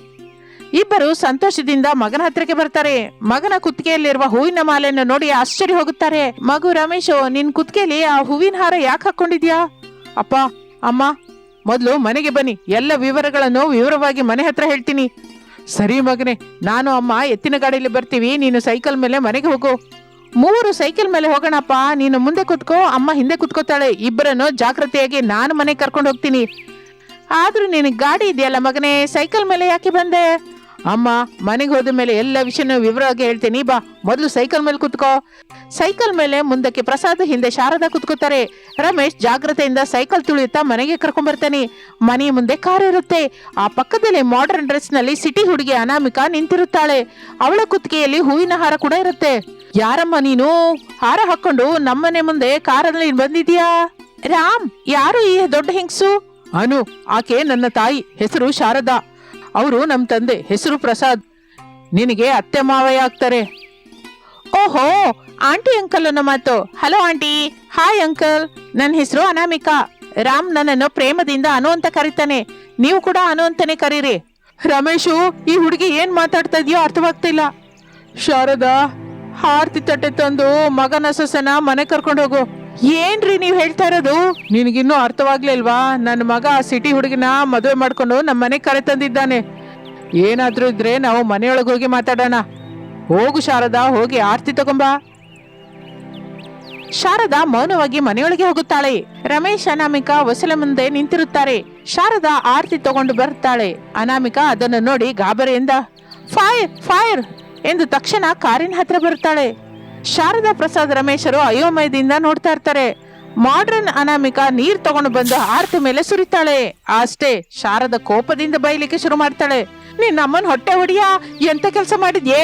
ಇಬ್ಬರು ಸಂತೋಷದಿಂದ ಮಗನ ಹತ್ರಕ್ಕೆ ಬರ್ತಾರೆ. ಮಗನ ಕುತ್ತಿಗೆಯಲ್ಲಿರುವ ಹೂವಿನ ಮಾಲೆಯನ್ನು ನೋಡಿ ಆಶ್ಚರ್ಯ ಹೋಗುತ್ತಾರೆ. ಮಗು ರಮೇಶ್ ನಿನ್ ಕುತ್ತಿಗೆಯಲ್ಲಿ ಆ ಹೂವಿನ ಹಾರ ಯಾಕೆ ಹಾಕೊಂಡಿದ್ಯಾ? ಅಪ್ಪ ಅಮ್ಮ ಮೊದಲು ಮನೆಗೆ ಬನ್ನಿ. ಎಲ್ಲ ವಿವರಗಳನ್ನು ವಿವರವಾಗಿ ಮನೆ ಹತ್ರ ಹೇಳ್ತೀನಿ. ಸರಿ ಮಗನೇ, ನಾನು ಅಮ್ಮ ಎತ್ತಿನ ಗಾಡಿಯಲ್ಲಿ ಬರ್ತೀವಿ, ನೀನು ಸೈಕಲ್ ಮೇಲೆ ಮನೆಗೆ ಹೋಗು. ಮೂವರು ಸೈಕಲ್ ಮೇಲೆ ಹೋಗೋಣಪ್ಪ, ನೀನು ಮುಂದೆ ಕುತ್ಕೋ, ಅಮ್ಮ ಹಿಂದೆ ಕುತ್ಕೋತಾಳೆ. ಇಬ್ಬರನ್ನು ಜಾಗ್ರತೆಯಾಗಿ ನಾನು ಮನೆಗೆ ಕರ್ಕೊಂಡು ಹೋಗ್ತೀನಿ. ಆದ್ರೂ ನಿನಗೆ ಗಾಡಿ ಇದೆಯಲ್ಲ ಮಗನೇ, ಸೈಕಲ್ ಮೇಲೆ ಯಾಕೆ ಬಂದೆ? ಅಮ್ಮ, ಮನೆಗೆ ಹೋದ ಮೇಲೆ ಎಲ್ಲ ವಿಷಯನ ವಿವರವಾಗಿ ಹೇಳ್ತೀನಿ. ಬಾ, ಮೊದಲು ಸೈಕಲ್ ಮೇಲೆ ಕುತ್ಕೋ. ಸೈಕಲ್ ಮೇಲೆ ಮುಂದಕ್ಕೆ ಪ್ರಸಾದ್ ಹಿಂದೆ ಶಾರದಾ ಕುತ್ಕೋತಾರೆ. ರಮೇಶ್ ಜಾಗ್ರತೆಯಿಂದ ಸೈಕಲ್ ತುಳಿಯುತ್ತಾ ಮನೆಗೆ ಕರ್ಕೊಂಡ್ ಬರ್ತಾನೆ. ಮನೆಯ ಮುಂದೆ ಕಾರ್ ಇರುತ್ತೆ. ಆ ಪಕ್ಕದಲ್ಲಿ ಮಾಡರ್ನ್ ಡ್ರೆಸ್ನಲ್ಲಿ ಸಿಟಿ ಹುಡುಗಿ ಅನಾಮಿಕಾ ನಿಂತಿರುತ್ತಾಳೆ. ಅವಳ ಕುತ್ತಿಗೆಯಲ್ಲಿ ಹೂವಿನ ಹಾರ ಕೂಡ ಇರುತ್ತೆ. ಯಾರಮ್ಮ ನೀನು? ಹಾರ ಹಾಕೊಂಡು ನಮ್ಮನೆ ಮುಂದೆ ಕಾರಲ್ಲಿ ಬಂದಿದ್ಯಾ? ರಾಮ್, ಯಾರು ಈ ದೊಡ್ಡ ಹೆಂಗಸು? ಅನು, ಆಕೆ ನನ್ನ ತಾಯಿ, ಹೆಸರು ಶಾರದಾ. ಅವರು ನಮ್ಮ ತಂದೆ ಹೆಸರು ಪ್ರಸಾದ್. ನಿನಗೆ ಅತ್ತೆ ಮಾವಯ್ಯ ಆಗ್ತಾರೆ. ಓಹೋ, ಆಂಟಿ ಅಂಕಲ್ ಅನ್ನೋ ಮಾತು. Hello aunty, hi uncle. ನನ್ನ ಹೆಸರು ಅನಾಮಿಕಾ. ರಾಮ್ ನನ್ನನ್ನು ಪ್ರೇಮದಿಂದ ಅನು ಅಂತ ಕರೀತಾನೆ. ನೀವು ಕೂಡ ಅನು ಅಂತಾನೆ ಕರೀರಿ. ರಮೇಶು, ಈ ಹುಡುಗಿ ಏನ್ ಮಾತಾಡ್ತಾ ಇದೆಯೋ ಅರ್ಥವಾಗ್ತಿಲ್ಲ. ಶಾರದಾ ಹಾರ್ತಿ ತಟ್ಟೆ ತಂದು ಮಗನ ಸೊಸೆನ ಮನೆ ಕರ್ಕೊಂಡು ಹೋಗು. ಏನ್ರಿ ನೀವು ಹೇಳ್ತಾ ಇರೋದು? ನಿನಗಿನ್ನೂ ಅರ್ಥವಾಗ್ಲಿಲ್ವಾ? ನನ್ನ ಮಗ ಆ ಸಿಟಿ ಹುಡುಗಿನ ಮದುವೆ ಮಾಡ್ಕೊಂಡು ನಮ್ಮ ಮನೆಗೆ ಕರೆ ತಂದಿದ್ದಾನೆ. ಏನಾದರೂ ಇದ್ರೆ ನಾವು ಮನೆಯೊಳಗೆ ಹೋಗಿ ಮಾತಾಡೋಣ. ಹೋಗು ಶಾರದಾ, ಹೋಗಿ ಆರ್ತಿ ತಗೊಂಬಾ. ಶಾರದಾ ಮೌನವಾಗಿ ಮನೆಯೊಳಗೆ ಹೋಗುತ್ತಾಳೆ. ರಮೇಶ್ ಅನಾಮಿಕಾ ಹೊಸಲ ಮುಂದೆ ನಿಂತಿರುತ್ತಾರೆ. ಶಾರದಾ ಆರ್ತಿ ತಗೊಂಡು ಬರುತ್ತಾಳೆ ಅನಾಮಿಕಾ ಅದನ್ನು ನೋಡಿ ಗಾಬರಿಯಿಂದ, ಫೈರ್ ಫೈರ್! ಎಂದು ತಕ್ಷಣ ಕಾರಿನ ಹತ್ರ ಬರುತ್ತಾಳೆ. ಶಾರದಾ ಪ್ರಸಾದ್ ರಮೇಶರು ಅಯೋಮಯದಿಂದ ನೋಡ್ತಾ ಇರ್ತಾರೆ. ಮಾಡ್ರನ್ ಅನಾಮಿಕಾ ನೀರ್ ತಗೊಂಡು ಬಂದು ಆರ್ತಿ ಮೇಲೆ ಸುರಿತಾಳೆ. ಅಷ್ಟೇ, ಶಾರದ ಕೋಪದಿಂದ ಬೈಲಿಕ್ಕೆ ಶುರು ಮಾಡ್ತಾಳೆ. ನಿನ್ನ ಅಮ್ಮನ ಹೊಟ್ಟೆ ಹೊಡಿಯಾ? ಎಂತ ಕೆಲಸ ಮಾಡಿದ್ಯೇ?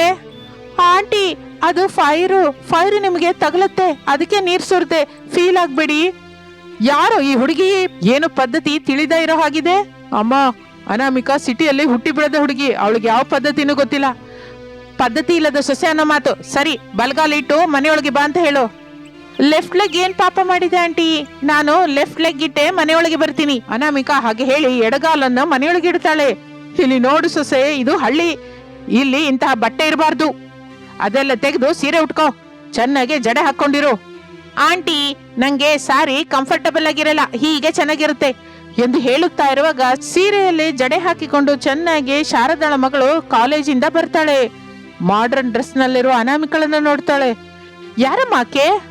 ಆಂಟಿ, ಅದು ಫೈರು ಫೈರು ನಿಮಗೆ ತಗಲತ್ತೆ. ಅದಕ್ಕೆ ನೀರ್ ಸುರಿದೆ ಫೀಲ್ ಆಗ್ಬೇಡಿ. ಯಾರು ಈ ಹುಡುಗಿ ಏನು ಪದ್ಧತಿ ತಿಳಿದ ಇರೋ ಹಾಗಿದೆ? ಅಮ್ಮ, ಅನಾಮಿಕಾ ಸಿಟಿಯಲ್ಲಿ ಹುಟ್ಟಿ ಬೆಳೆದ ಹುಡುಗಿ, ಅವಳಿಗೆ ಯಾವ ಪದ್ಧತಿನೂ ಗೊತ್ತಿಲ್ಲ. ಪದ್ಧತಿ ಇಲ್ಲದ ಸೊಸೆ ಅನ್ನೋ ಮಾತು. ಸರಿ, ಬಲ್ಗಾಲ್ ಇಟ್ಟು ಮನೆಯೊಳಗೆ ಬಾ ಅಂತ ಹೇಳು. ಲೆಫ್ಟ್ ಲೆಗ್ ಏನ್ ಪಾಪ ಮಾಡಿದೆ ಆಂಟಿ? ನಾನು ಲೆಫ್ಟ್ ಲೆಗ್ ಇಟ್ಟೆ ಮನೆಯೊಳಗೆ ಬರ್ತೀನಿ. ಅನಾಮಿಕಾ ಹಾಗೆ ಹೇಳಿ ಎಡಗಾಲನ್ನ ಮನೆಯೊಳಗೆ ಇಡ್ತಾಳೆ. ಇಲ್ಲಿ ನೋಡು ಸೊಸೆ, ಇದು ಹಳ್ಳಿ. ಇಲ್ಲಿ ಇಂತಹ ಬಟ್ಟೆ ಇರಬಾರ್ದು. ಅದೆಲ್ಲ ತೆಗೆದು ಸೀರೆ ಉಟ್ಕೋ. ಚೆನ್ನಾಗಿ ಜಡೆ ಹಾಕೊಂಡಿರು ಆಂಟಿ, ನಂಗೆ ಸಾರಿ ಕಂಫರ್ಟಬಲ್ ಆಗಿರಲ್ಲ, ಹೀಗೆ ಚೆನ್ನಾಗಿರುತ್ತೆ. ಎಂದು ಹೇಳುತ್ತಾ ಇರುವಾಗ ಸೀರೆಯಲ್ಲಿ ಜಡೆ ಹಾಕಿಕೊಂಡು ಚೆನ್ನಾಗಿ ಶಾರದಾಳ ಮಗಳು ಕಾಲೇಜಿಂದ ಬರ್ತಾಳೆ. ಮಾಡರ್ನ್ ಡ್ರೆಸ್ ನಲ್ಲಿರುವ ಅನಾಮಿಕಳನ್ನು ನೋಡ್ತಾಳೆ. ಯಾರಮ್ಮ ಆಕೆ?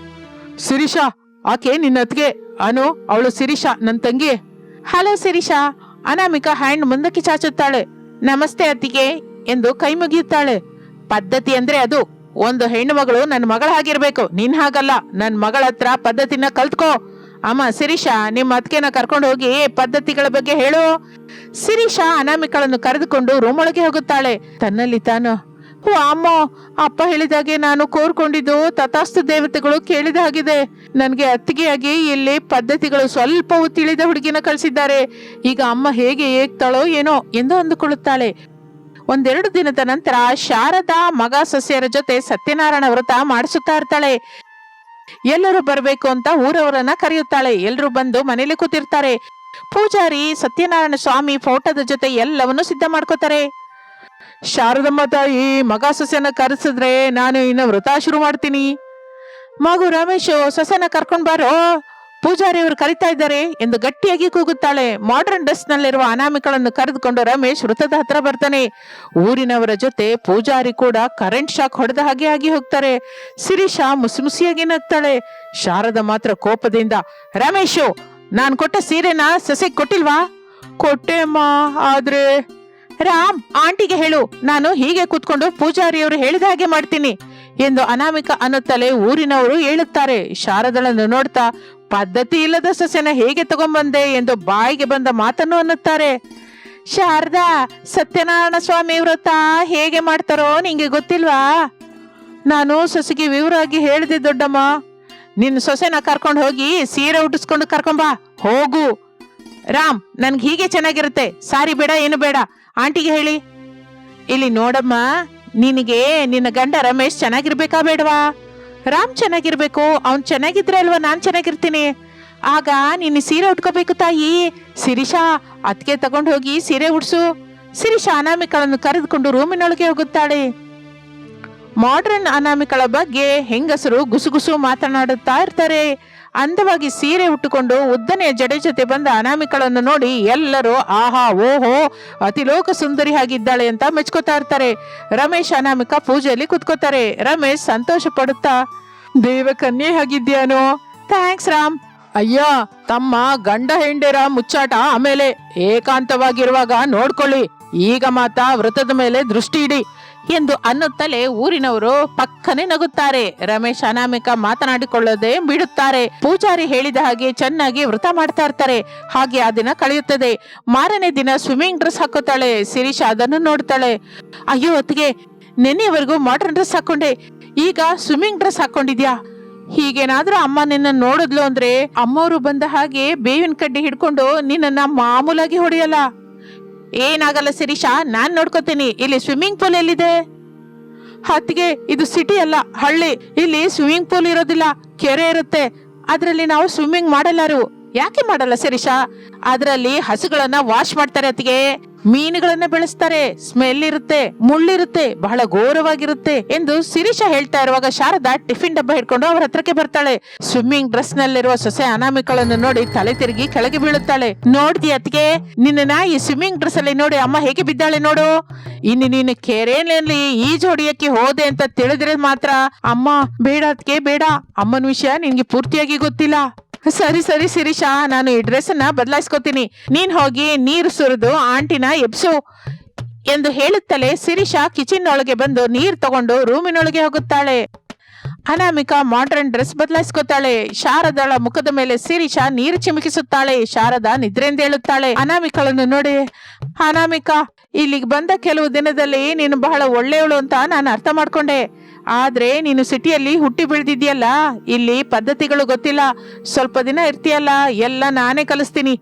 ಸಿರಿಷಾ ಆಕೆ ನಿನ್ನ ಅತ್ಗೆ ಅನು, ಅವಳು ಸಿರಿಷಾ ನನ್ನ ತಂಗಿ. ಹಲೋ ಸಿರಿಷಾ ಅನಾಮಿಕಾ ಹ್ಯಾಂಡ್ ಮುಂದಕ್ಕೆ ಚಾಚುತ್ತಾಳೆ. ನಮಸ್ತೆ ಅತ್ತಿಗೆ ಎಂದು ಕೈ ಮುಗಿಯುತ್ತಾಳೆ. ಪದ್ಧತಿ ಅಂದ್ರೆ ಅದು. ಒಂದು ಹೆಣ್ಣು ಮಗಳು ನನ್ನ ಮಗಳ ಹಾಗಿರ್ಬೇಕು. ನಿನ್ ಹಾಗಲ್ಲ. ನನ್ನ ಮಗಳ ಹತ್ರ ಪದ್ಧತಿನ ಕಲ್ತ್ಕೋ. ಅಮ್ಮ ಸಿರಿಷಾ ನಿಮ್ಮ ಅತ್ತಿಗೆನ ಕರ್ಕೊಂಡು ಹೋಗಿ ಪದ್ಧತಿಗಳ ಬಗ್ಗೆ ಹೇಳು. ಸಿರಿಷಾ ಅನಾಮಿಕಳನ್ನು ಕರೆದುಕೊಂಡು ರೂಮ್ ಒಳಗೆ ಹೋಗುತ್ತಾಳೆ. ತನ್ನಲ್ಲಿ ತಾನು ಅಮ್ಮ. ಅಪ್ಪ ಹೇಳಿದಾಗೆ ನಾನು ಕೋರ್ಕೊಂಡಿದ್ದು ತಥಾಸ್ತು ದೇವತೆಗಳು ಕೇಳಿದ ಹಾಗಿದೆ. ನನಗೆ ಅತ್ತಿಗೆಯಾಗಿ ಇಲ್ಲಿ ಪದ್ಧತಿಗಳು ಸ್ವಲ್ಪವೂ ತಿಳಿದ ಹುಡುಗಿನ ಕಳಿಸಿದ್ದಾರೆ. ಈಗ ಅಮ್ಮ ಹೇಗೆ ಏಗ್ತಾಳೋ ಏನೋ ಎಂದು ಅಂದುಕೊಳ್ಳುತ್ತಾಳೆ. ಒಂದೆರಡು ದಿನದ ನಂತರ ಶಾರದಾ ಮಗ ಸಸ್ಯರ ಜೊತೆ ಸತ್ಯನಾರಾಯಣ ವ್ರತ ಮಾಡಿಸುತ್ತಾ ಇರ್ತಾಳೆ. ಎಲ್ಲರೂ ಬರಬೇಕು ಅಂತ ಊರವರನ್ನ ಕರೆಯುತ್ತಾಳೆ. ಎಲ್ಲರೂ ಬಂದು ಮನೇಲಿ ಕೂತಿರ್ತಾರೆ. ಪೂಜಾರಿ, ಸತ್ಯನಾರಾಯಣ ಸ್ವಾಮಿ ಫೋಟೋದ ಜೊತೆ ಎಲ್ಲವನ್ನೂ ಸಿದ್ಧ ಮಾಡ್ಕೋತಾರೆ. ಶಾರದಮ್ಮ ತಾಯಿ ಮಗ ಸೊಸೆನ ಕರೆಸಿದ್ರೆ ನಾನು ಇನ್ನು ವ್ರತ ಶುರು ಮಾಡ್ತೀನಿ. ಮಗು ರಮೇಶ್ ಸೊಸೆನ ಕರ್ಕೊಂಡ್ ಬಾರೋ. ಪೂಜಾರಿ ಅವರು ಕರಿತಾ ಇದ್ದಾರೆ ಎಂದು ಗಟ್ಟಿಯಾಗಿ ಕೂಗುತ್ತಾಳೆ. ಮಾಡರ್ನ್ ಡ್ರೆಸ್ ನಲ್ಲಿರುವ ಅನಾಮಿಕಳನ್ನು ಕರೆದುಕೊಂಡು ರಮೇಶ್ ವೃತದ ಹತ್ರ ಬರ್ತಾನೆ. ಊರಿನವರ ಜೊತೆ ಪೂಜಾರಿ ಕೂಡ ಕರೆಂಟ್ ಶಾಕ್ ಹೊಡೆದ ಹಾಗೆ ಆಗಿ ಹೋಗ್ತಾರೆ. ಸಿರಿಶಾ ಮುಸಿಮುಸಿಯಾಗಿ ನಗ್ತಾಳೆ. ಶಾರದ ಮಾತ್ರ ಕೋಪದಿಂದ, ರಮೇಶು, ನಾನ್ ಕೊಟ್ಟ ಸೀರೆನ ಸೊಸೆಗೆ ಕೊಟ್ಟಿಲ್ವಾ? ಕೊಟ್ಟೆ ಅಮ್ಮ ಆದ್ರೆ ರಾಮ್, ಆಂಟಿಗೆ ಹೇಳು. ನಾನು ಹೀಗೆ ಕೂತ್ಕೊಂಡು ಪೂಜಾರಿಯವರು ಹೇಳಿದ ಹಾಗೆ ಮಾಡ್ತೀನಿ. ಎಂದು ಅನಾಮಿಕ ಅನ್ನುತ್ತಲೇ ಊರಿನವರು ಹೇಳುತ್ತಾರೆ. ಶಾರದಳನ್ನು ನೋಡ್ತಾ, ಪದ್ಧತಿ ಇಲ್ಲದ ಸಸ್ಯನ ಹೇಗೆ ತಗೊಂಬಂದೆ ಎಂದು ಬಾಯಿಗೆ ಬಂದ ಮಾತನ್ನು ಅನ್ನುತ್ತಾರೆ. ಶಾರದಾ, ಸತ್ಯನಾರಾಯಣ ಸ್ವಾಮಿ ವ್ರತ ಹೇಗೆ ಮಾಡ್ತಾರೋ ನಿಂಗೆ ಗೊತ್ತಿಲ್ವಾ? ನಾನು ಸೊಸೆಗೆ ವಿವರವಾಗಿ ಹೇಳಿದೆ ದೊಡ್ಡಮ್ಮ. ನಿನ್ನ ಸೊಸೆನ ಕರ್ಕೊಂಡು ಹೋಗಿ ಸೀರೆ ಉಟ್ಟಿಸ್ಕೊಂಡು ಕರ್ಕೊಂಬಾ, ಹೋಗು. ರಾಮ್, ನನ್ಗೆ ಹೀಗೆ ಚೆನ್ನಾಗಿರುತ್ತೆ. ಸಾರಿ ಬೇಡ, ಏನು ಬೇಡ. ಆಂಟಿಗೆ ಹೇಳಿ, ಇಲ್ಲಿ ನೋಡಮ್ಮ, ನಿನಗೆ ನಿನ್ನ ಗಂಡ ರಮೇಶ್ ಚೆನ್ನಾಗಿರ್ಬೇಕಾ ಬೇಡವಾ? ರಾಮ್ ಚೆನ್ನಾಗಿರ್ಬೇಕು, ಅವ್ನ್ ಚೆನ್ನಾಗಿದ್ರೆ ಅಲ್ವಾ ನಾನ್ ಚೆನ್ನಾಗಿರ್ತೀನಿ. ಆಗ ನಿನ್ನ ಸೀರೆ ಉಟ್ಕೋಬೇಕು ತಾಯಿ. ಸಿರಿಷಾ ಅದಕ್ಕೆ ತಗೊಂಡು ಹೋಗಿ ಸೀರೆ ಉಡ್ಸು. ಸಿರಿಷಾ ಅನಾಮಿಕಳನ್ನು ಕರೆದುಕೊಂಡು ರೂಮಿನೊಳಗೆ ಹೋಗುತ್ತಾಳೆ. ಮಾಡ್ರನ್ ಅನಾಮಿಕಳ ಬಗ್ಗೆ ಹೆಂಗಸರು ಗುಸುಗುಸು ಮಾತನಾಡುತ್ತಾ ಇರ್ತಾರೆ. ಅಂದವಾಗಿ ಸೀರೆ ಉಟ್ಟುಕೊಂಡು ಉದ್ದನೆಯ ಜಡೆ ಜೊತೆ ಬಂದ ಅನಾಮಿಕಳನ್ನು ನೋಡಿ ಎಲ್ಲರೂ, ಆಹಾ, ಓಹೋ ಅತಿಲೋಕ ಸುಂದರಿ ಆಗಿದ್ದಾಳೆ ಅಂತ ಮೆಚ್ಕೋತಾ ಇರ್ತಾರೆ. ರಮೇಶ್ ಅನಾಮಿಕ ಪೂಜೆಯಲ್ಲಿ ಕುತ್ಕೋತಾರೆ. ರಮೇಶ್ ಸಂತೋಷ ಪಡುತ್ತಾ ದೇವ ಕನ್ಯೆ ಆಗಿದ್ಯಾನೋ ಥ್ಯಾಂಕ್ಸ್, ರಾಮ್. ಅಯ್ಯ, ತಮ್ಮ ಗಂಡ ಹೆಂಡರ ಮುಚ್ಚಾಟ ಆಮೇಲೆ ಏಕಾಂತವಾಗಿರುವಾಗ ನೋಡ್ಕೊಳ್ಳಿ. ಈಗ ಮಾತ ವ್ರತದ ಮೇಲೆ ದೃಷ್ಟಿ ಇಡಿ. ಎಂದು ಅನ್ನುತ್ತಲೇ ಊರಿನವರು ಪಕ್ಕನೆ ನಗುತ್ತಾರೆ. ರಮೇಶ್ ಅನಾಮಿಕ ಮಾತನಾಡಿಕೊಳ್ಳದೆ ಬಿಡುತ್ತಾರೆ ಪೂಜಾರಿ ಹೇಳಿದ ಹಾಗೆ ಚೆನ್ನಾಗಿ ವ್ರತ ಮಾಡ್ತಾ ಇರ್ತಾರೆ. ಹಾಗೆ ಆ ದಿನ ಕಳೆಯುತ್ತದೆ. ಮಾರನೇ ದಿನ ಸ್ವಿಮ್ಮಿಂಗ್ ಡ್ರೆಸ್ ಹಾಕುತ್ತಾಳೆ. ಶಿರೀಶ್ ಅದನ್ನು ನೋಡ್ತಾಳೆ. ಅಯ್ಯೋ ಹೊತ್ತಿಗೆ ನೆನ್ನೆವರೆಗೂ ಮಾಡರ್ನ್ ಡ್ರೆಸ್ ಹಾಕೊಂಡೆ. ಈಗ ಸ್ವಿಮ್ಮಿಂಗ್ ಡ್ರೆಸ್ ಹಾಕೊಂಡಿದ್ಯಾ? ಹೀಗೇನಾದ್ರೂ ಅಮ್ಮ ನಿನ್ನ ನೋಡಿದ್ಲು ಅಂದ್ರೆ ಅಮ್ಮವರು ಬಂದ ಹಾಗೆ ಬೇವಿನ ಕಡ್ಡಿ ಹಿಡ್ಕೊಂಡು ನಿನ್ನನ್ನ ಮಾಮೂಲಾಗಿ ಹೊಡೆಯಲ್ಲ. ಏನಾಗಲ್ಲ ಶಿರೀಷಾ, ನಾನ್ ನೋಡ್ಕೋತೀನಿ. ಇಲ್ಲಿ ಸ್ವಿಮ್ಮಿಂಗ್ ಪೂಲ್ ಎಲ್ಲಿದೆ? ಹತ್ತಿಗೆ, ಇದು ಸಿಟಿ ಅಲ್ಲ, ಹಳ್ಳಿ. ಇಲ್ಲಿ ಸ್ವಿಮ್ಮಿಂಗ್ ಪೂಲ್ ಇರೋದಿಲ್ಲ, ಕೆರೆ ಇರುತ್ತೆ. ಅದರಲ್ಲಿ ನಾವು ಸ್ವಿಮ್ಮಿಂಗ್ ಮಾಡಲ್ಲಾರು ಯಾಕೆ ಮಾಡಲ್ಲ ಸರಿಷಾ ಅದರಲ್ಲಿ ಹಸುಗಳನ್ನ ವಾಶ್ ಮಾಡ್ತಾರೆ ಅತ್ತಿಗೆ. ಮೀನುಗಳನ್ನ ಬೆಳೆಸ್ತಾರೆ. ಸ್ಮೆಲ್ ಇರುತ್ತೆ ಮುಳ್ಳಿರುತ್ತೆ ಬಹಳ ಘೋರವಾಗಿರುತ್ತೆ ಎಂದು ಸಿರಿಷಾ ಹೇಳ್ತಾ ಇರುವಾಗ ಶಾರದಾ ಟಿಫಿನ್ ಡಬ್ಬ ಹಿಡ್ಕೊಂಡು ಅವರ ಹತ್ರಕ್ಕೆ ಬರ್ತಾಳೆ. ಸ್ವಿಮ್ಮಿಂಗ್ ಡ್ರೆಸ್ ನಲ್ಲಿರುವ ಸೊಸೆ ಅನಾಮಿಕಳನ್ನು ನೋಡಿ ತಲೆ ತಿರುಗಿ ಕೆಳಗೆ ಬೀಳುತ್ತಾಳೆ. ನೋಡ್ದಿ ಅತ್ತಿಗೆ, ನಿನ್ನ ಈ ಸ್ವಿಮ್ಮಿಂಗ್ ಡ್ರೆಸ್ ಅಲ್ಲಿ ನೋಡಿ ಅಮ್ಮ ಹೇಗೆ ಬಿದ್ದಾಳೆ ನೋಡು. ಇನ್ನು ನೀನು ಕೆರೆಯಲ್ಲಿ ಈ ಜೋಡಿಯಕ್ಕೆ ಹೋದೆ ಅಂತ ತಿಳಿದ್ರೆ ಮಾತ್ರ ಅಮ್ಮ ಬೇಡ ಅತ್ಗೆ ಬೇಡ. ಅಮ್ಮನ ವಿಷಯ ನಿನ್ಗೆ ಪೂರ್ತಿಯಾಗಿ ಗೊತ್ತಿಲ್ಲ. ಸರಿ ಸರಿ ಶಿರೀಶಾ ನಾನು ಈ ಡ್ರೆಸ್ ಅನ್ನ ಬದಲಾಯಿಸ್ಕೋತೀನಿ. ನೀನ್ ಹೋಗಿ ನೀರು ಸುರಿದು ಆಂಟಿನ ಎಬ್ಸು ಎಂದು ಹೇಳುತ್ತಲೇ ಶಿರೀಶಾ ಕಿಚನ್ ಒಳಗೆ ಬಂದು ನೀರು ತಗೊಂಡು ರೂಮಿನೊಳಗೆ ಹೋಗುತ್ತಾಳೆ. ಅನಾಮಿಕಾ ಮಾಡ್ರನ್ ಡ್ರೆಸ್ ಬದಲಾಯಿಸ್ಕೊತಾಳೆ. ಶಾರದಳ ಮುಖದ ಮೇಲೆ ಶಿರೀಶಾ ನೀರು ಚಿಮುಕಿಸುತ್ತಾಳೆ. ಶಾರದಾ ನಿದ್ರೆಯಿಂದ ಹೇಳುತ್ತಾಳೆ ಅನಾಮಿಕಳನ್ನು ನೋಡಿ, ಅನಾಮಿಕಾ, ಇಲ್ಲಿಗೆ ಬಂದ ಕೆಲವು ದಿನದಲ್ಲಿ ನೀನು ಬಹಳ ಒಳ್ಳೆಯವಳು ಅಂತ ನಾನು ಅರ್ಥ ಮಾಡ್ಕೊಂಡೆ. ಆದ್ರೆ ನೀನು ಸಿಟಿಯಲ್ಲಿ ಹುಟ್ಟಿ ಬೆಳೆದಿದ್ಯಲ್ಲ ಇಲ್ಲಿ ಪದ್ಧತಿಗಳು ಗೊತ್ತಿಲ್ಲ. ಸ್ವಲ್ಪ ದಿನ ಇರ್ತೀಯಲ್ಲ? ಎಲ್ಲ ನಾನೇ ಕಲಿಸ್ತೀನಿ.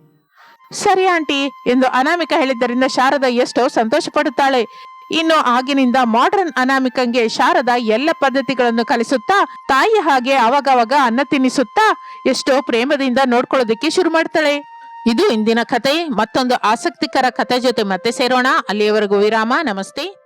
ಸರಿ ಆಂಟಿ, ಎಂದು ಅನಾಮಿಕ ಹೇಳಿದ್ದರಿಂದ ಶಾರದಾ ಎಷ್ಟೋ ಸಂತೋಷ ಪಡುತ್ತಾಳೆ ಇನ್ನು ಆಗಿನಿಂದ ಮಾಡರ್ನ್ ಅನಾಮಿಕಂಗೆ ಶಾರದಾ ಎಲ್ಲ ಪದ್ಧತಿಗಳನ್ನು ಕಲಿಸುತ್ತಾ ತಾಯಿ ಹಾಗೆ ಅವಾಗವಾಗ ಅನ್ನ ತಿನ್ನಿಸುತ್ತಾ, ಎಷ್ಟೋ ಪ್ರೇಮದಿಂದ ನೋಡ್ಕೊಳ್ಳೋದಕ್ಕೆ ಶುರು ಮಾಡ್ತಾಳೆ. ಇದು ಇಂದಿನ ಕತೆ. ಮತ್ತೊಂದು ಆಸಕ್ತಿಕರ ಕತೆ ಜೊತೆ ಮತ್ತೆ ಸೇರೋಣ. ಅಲ್ಲಿಯವರೆಗೂ ವಿರಾಮ. ನಮಸ್ತೆ.